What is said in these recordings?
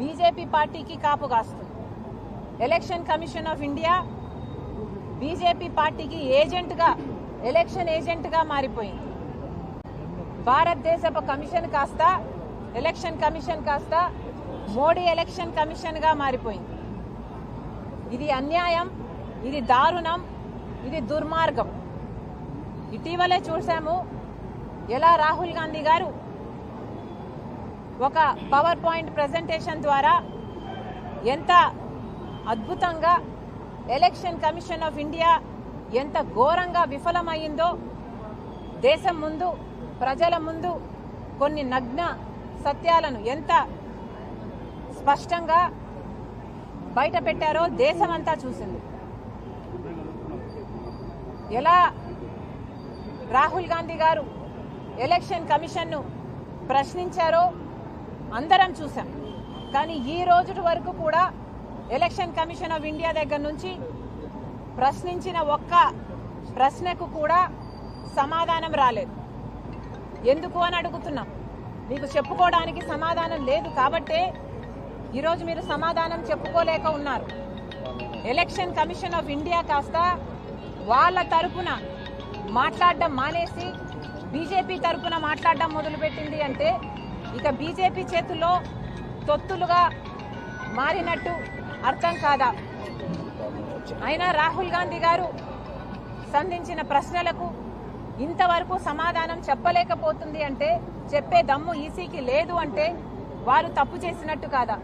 BJP పార్టీకి కాపు కాస్తుంది. Election commission of India BJP పార్టీకి ఏజెంట్గా ఎలక్షన్ ఏజెంట్గా మారిపోయింది. భారతదేశపు కమిషన్ కాస్త ఎలక్షన్ కమిషన్ కాస్త మోడీ ఎలక్షన్ కమిషన్గా మారిపోయింది. ఇది అన్యాయం ఇది దారుణం ఇది దుర్మార్గం. ఇటీవలే చూసాము ఎలా రాహుల్ గాంధీ గారు ఒక పవర్ పాయింట్ ప్రజెంటేషన్ ద్వారా ఎంత అద్భుతంగా ఎలక్షన్ కమిషన్ ఆఫ్ ఇండియా ఎంత ఘోరంగా విఫలమైందో దేశం ముందు ప్రజల ముందు కొన్ని నగ్న సత్యాలను ఎంత స్పష్టంగా బయట పెట్టారో దేశమంతా చూసింది. ఎలా రాహుల్ గాంధీ గారు ఎలక్షన్ కమిషన్ను ప్రశ్నించారో అందరం చూసాం. కానీ ఈ రోజు వరకు కూడా ఎలక్షన్ కమిషన్ ఆఫ్ ఇండియా దగ్గర నుంచి ప్రశ్నించిన ఒక్క ప్రశ్నకు కూడా సమాధానం రాలేదు. ఎందుకు అని అడుగుతున్నాం. మీకు చెప్పుకోవడానికి సమాధానం లేదు కాబట్టే ఈరోజు మీరు సమాధానం చెప్పుకోలేక ఉన్నారు. ఎలక్షన్ కమిషన్ ఆఫ్ ఇండియా కాస్త వాళ్ళ తరపున మాట్లాడడం మానేసి బీజేపీ తరపున మాట్లాడడం మొదలుపెట్టింది అంటే ఇక బీజేపీ చేతుల్లో తొత్తులుగా మారినట్టు అర్థం కాదా? అయినా రాహుల్ గాంధీ గారు సంధించిన ప్రశ్నలకు ఇంతవరకు సమాధానం చెప్పలేకపోతుంది అంటే చెప్పే దమ్ము ఈసీకి లేదు అంటే వారు తప్పు చేసినట్టు కాదా?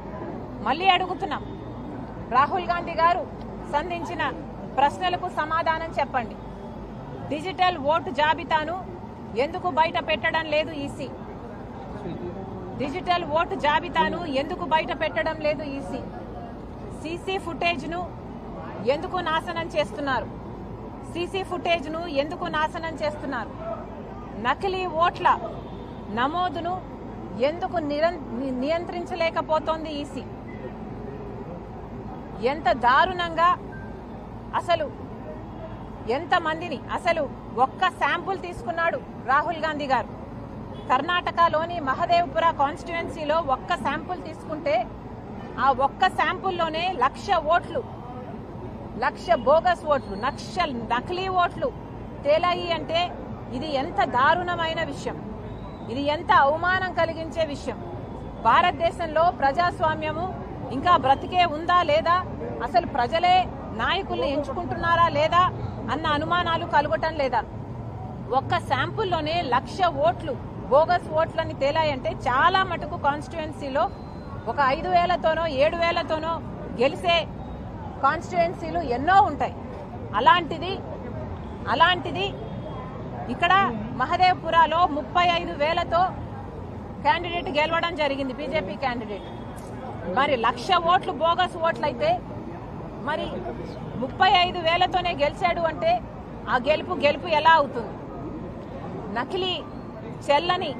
మళ్ళీ అడుగుతున్నాం. రాహుల్ గాంధీ గారు సంధించిన ప్రశ్నలకు సమాధానం చెప్పండి. డిజిటల్ ఓటు జాబితాను ఎందుకు బయట పెట్టడం లేదు ఈసీ? డిజిటల్ ఓటు జాబితాను ఎందుకు బయట పెట్టడం లేదు ఈసీ సీసీ ఫుటేజ్ను ఎందుకు నాశనం చేస్తున్నారు? సీసీ ఫుటేజ్ను ఎందుకు నాశనం చేస్తున్నారు? నకిలీ ఓట్ల నమోదును ఎందుకు నిరం- నియంత్రించలేకపోతోంది ఈసీ ఎంత దారుణంగా అసలు ఎంతమందిని అసలు ఒక్క శాంపుల్ తీసుకున్నాడు రాహుల్ గాంధీ గారు. కర్ణాటకలోని మహదేవ్పుర కాన్స్టిట్యుయెన్సీలో ఒక్క శాంపుల్ తీసుకుంటే ఆ ఒక్క శాంపుల్లోనే లక్ష ఓట్లు లక్ష బోగస్ ఓట్లు లక్ష నకిలీ ఓట్లు తేలాయి అంటే ఇది ఎంత దారుణమైన విషయం. ఇది ఎంత అవమానం కలిగించే విషయం. భారతదేశంలో ప్రజాస్వామ్యము ఇంకా బ్రతికే ఉందా లేదా? అసలు ప్రజలే నాయకుల్ని ఎంచుకుంటున్నారా లేదా? అన్న అనుమానాలు కలగటం లేదా? ఒక్క శాంపుల్లోనే లక్ష ఓట్లు బోగస్ ఓట్లని తేలాయంటే చాలా మటుకు కాన్స్టిట్యుయెన్సీలో ఒక ఐదు వేలతోనో ఏడు వేలతోనో గెలిసే కాన్స్టిట్యుయెన్సీలు ఎన్నో ఉంటాయి. అలాంటిది అలాంటిది ఇక్కడ మహదేవ్పురాలో ముప్పై ఐదు వేలతో క్యాండిడేట్ గెలవడం జరిగింది బీజేపీ క్యాండిడేట్ మరి లక్ష ఓట్లు బోగస్ ఓట్లు అయితే మరి ముప్పై ఐదు వేలతోనే గెలిచాడు అంటే ఆ గెలుపు గెలుపు ఎలా అవుతుంది? నకిలీ చెల్లని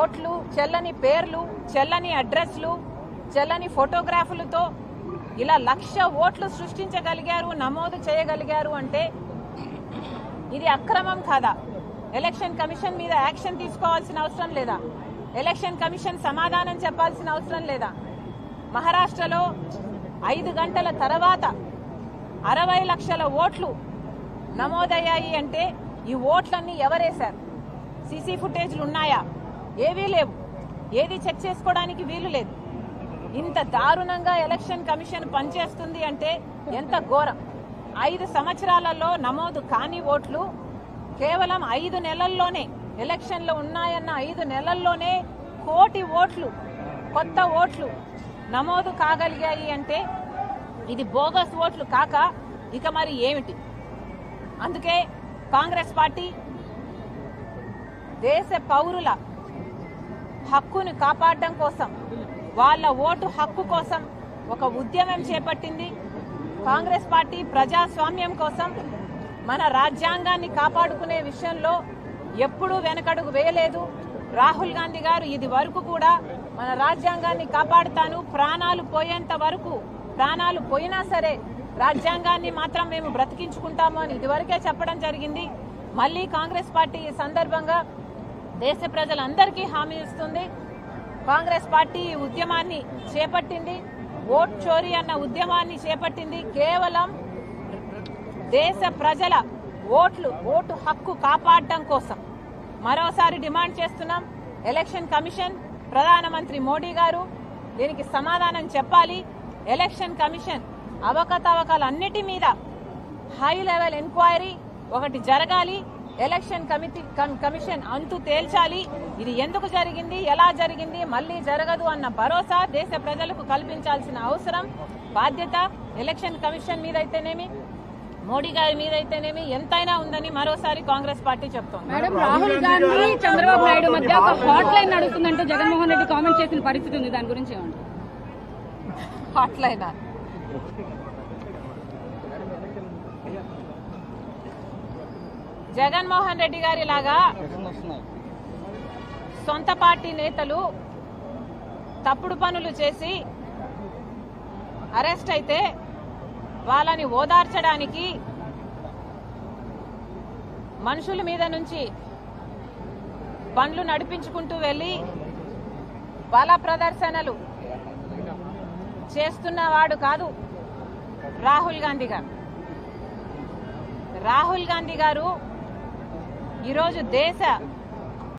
ఓట్లు చెల్లని పేర్లు చెల్లని అడ్రస్లు చెల్లని ఫోటోగ్రాఫ్లతో ఇలా లక్ష ఓట్లు సృష్టించగలిగారు నమోదు చేయగలిగారు అంటే ఇది అక్రమం కాదా? ఎలక్షన్ కమిషన్ మీద యాక్షన్ తీసుకోవాల్సిన అవసరం లేదా? ఎలక్షన్ కమిషన్ సమాధానం చెప్పాల్సిన అవసరం లేదా? మహారాష్ట్రలో ఐదు గంటల తర్వాత అరవై లక్షల ఓట్లు నమోదయ్యాయి అంటే ఈ ఓట్లన్నీ ఎవరేశారు? సీసీ ఫుటేజ్లు ఉన్నాయా? ఏవీ లేవు. ఏది చెక్ చేసుకోవడానికి వీలు లేదు. ఇంత దారుణంగా ఎలక్షన్ కమిషన్ పనిచేస్తుంది అంటే ఎంత ఘోరం. ఐదు సంవత్సరాలలో నమోదు కాని ఓట్లు కేవలం ఐదు నెలల్లోనే ఎలక్షన్లు ఉన్నాయన్న ఐదు నెలల్లోనే కోటి ఓట్లు కొత్త ఓట్లు నమోదు కాగలిగాయి అంటే ఇది బోగస్ ఓట్లు కాక ఇక మరి ఏమిటి? అందుకే కాంగ్రెస్ పార్టీ దేశ పౌరుల హక్కును కాపాడడం కోసం వాళ్ళ ఓటు హక్కు కోసం ఒక ఉద్యమం చేపట్టింది. కాంగ్రెస్ పార్టీ ప్రజాస్వామ్యం కోసం మన రాజ్యాంగాన్ని కాపాడుకునే విషయంలో ఎప్పుడూ వెనకడుగు వేయలేదు. రాహుల్ గాంధీ గారు ఇది వరకు కూడా మన రాజ్యాంగాన్ని కాపాడుతాను ప్రాణాలు పోయేంత వరకు ప్రాణాలు పోయినా సరే రాజ్యాంగాన్ని మాత్రం మేము బ్రతికించుకుంటాము అని ఇదివరకే చెప్పడం జరిగింది. మళ్ళీ కాంగ్రెస్ పార్టీ ఈ సందర్భంగా దేశ ప్రజలందరికీ హామీ ఇస్తుంది. కాంగ్రెస్ పార్టీ ఈ ఉద్యమాన్ని చేపట్టింది. ఓట్ చోరీ అన్న ఉద్యమాన్ని చేపట్టింది. కేవలం దేశ ప్రజల ఓట్లు ఓటు హక్కు కాపాడటం కోసం. మరోసారి డిమాండ్ చేస్తున్నాం. ఎలక్షన్ కమిషన్ ప్రధానమంత్రి మోడీ గారు దీనికి సమాధానం చెప్పాలి. ఎలక్షన్ కమిషన్ అవకతవకలన్నిటి మీద హై లెవెల్ ఎంక్వైరీ ఒకటి జరగాలి. ఎలక్షన్ కమిటీ కమ్- కమిషన్ అంతు తేల్చాలి. ఇది ఎందుకు జరిగింది? ఎలా జరిగింది? మళ్ళీ జరగదు అన్న భరోసా దేశ ప్రజలకు కల్పించాల్సిన అవసరం. బాధ్యత ఎలక్షన్ కమిషన్ మీద అయితేనేమి మోడీ గారి మీద అయితేనేమి ఎంతైనా ఉందని మరోసారి కాంగ్రెస్ పార్టీ చెప్తోంది. మేడం రాహుల్ గాంధీ చంద్రబాబు నాయుడు మధ్య ఒక హాట్ లైన్ నడుస్తుందంటూ జగన్మోహన్ రెడ్డి కామెంట్ చేసిన పరిస్థితి ఉంది. దాని గురించి ఏమంటారు? అట్లయినా జగన్మోహన్ రెడ్డి గారి లాగా సొంత పార్టీ నేతలు తప్పుడు పనులు చేసి అరెస్ట్ అయితే వాళ్ళని ఓదార్చడానికి మనుషుల మీద నుంచి బండ్లు నడిపించుకుంటూ వెళ్ళి బల ప్రదర్శనలు చేస్తున్నవాడు కాదు రాహుల్ గాంధీ గారు. రాహుల్ గాంధీ గారు ఈరోజు దేశ